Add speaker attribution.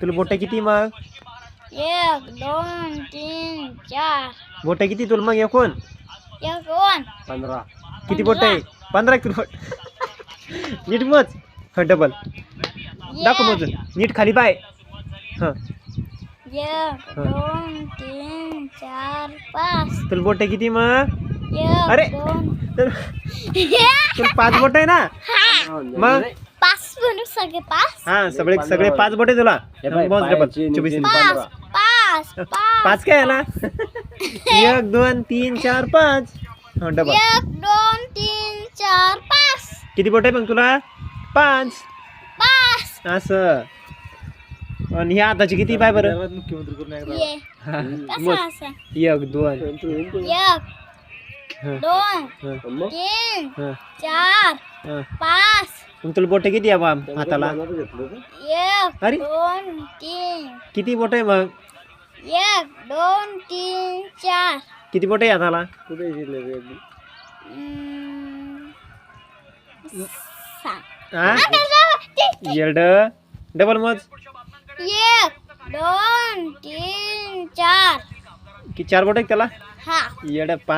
Speaker 1: तुला बोट किती मग
Speaker 2: एक दोन तीन चार.
Speaker 1: बोट किती तुला मग एकूण?
Speaker 2: एक दोन
Speaker 3: पंधरा.
Speaker 1: किती बोट आहे? पंधरा. किलो नीट मोज. हा डबल दाखव मोजून. नीट खाली पाय. हा.
Speaker 2: एक दोन तीन चार पाच.
Speaker 1: तुला बोट किती मग? अरे.
Speaker 2: दोन.
Speaker 1: तुला पाच बोट आहे ना? मग?
Speaker 2: पाच सगळे पाच?
Speaker 1: हा सगळे सगळे पाच बोट आहे तुला मोज डबल चोवीस.
Speaker 2: पाच पाच पाच.
Speaker 1: पाच काय आला एक दोन तीन चार पाच. हा डबल
Speaker 2: एक दोन तीन चार पाच.
Speaker 1: किती बोट आहे मग तुला? पाच.
Speaker 2: पाच.
Speaker 1: असं. आणि ह्या हाताची किती पाय बरं?
Speaker 3: मुख्यमंत्री करून एकदा
Speaker 2: ये.
Speaker 1: हा,
Speaker 2: कसं
Speaker 1: मोज.
Speaker 2: असं?
Speaker 1: एक दोन.
Speaker 2: एक. दोन तीन चार. पाच.
Speaker 1: मग तुला बोट किती आहे बा हाताला.
Speaker 2: एक
Speaker 1: अरे.
Speaker 2: दोन तीन.
Speaker 1: किती बोट आहे मग?
Speaker 2: एक दोन तीन चार.
Speaker 1: किती बोट आहे हाताला?
Speaker 2: हम्म, सहा.
Speaker 1: हा
Speaker 2: आता जाऊ. ते-
Speaker 1: येड. डबल मोज.
Speaker 2: एक दोन तीन चार.
Speaker 1: की चार बोट आहे त्याला?
Speaker 2: हा.
Speaker 1: येड पाच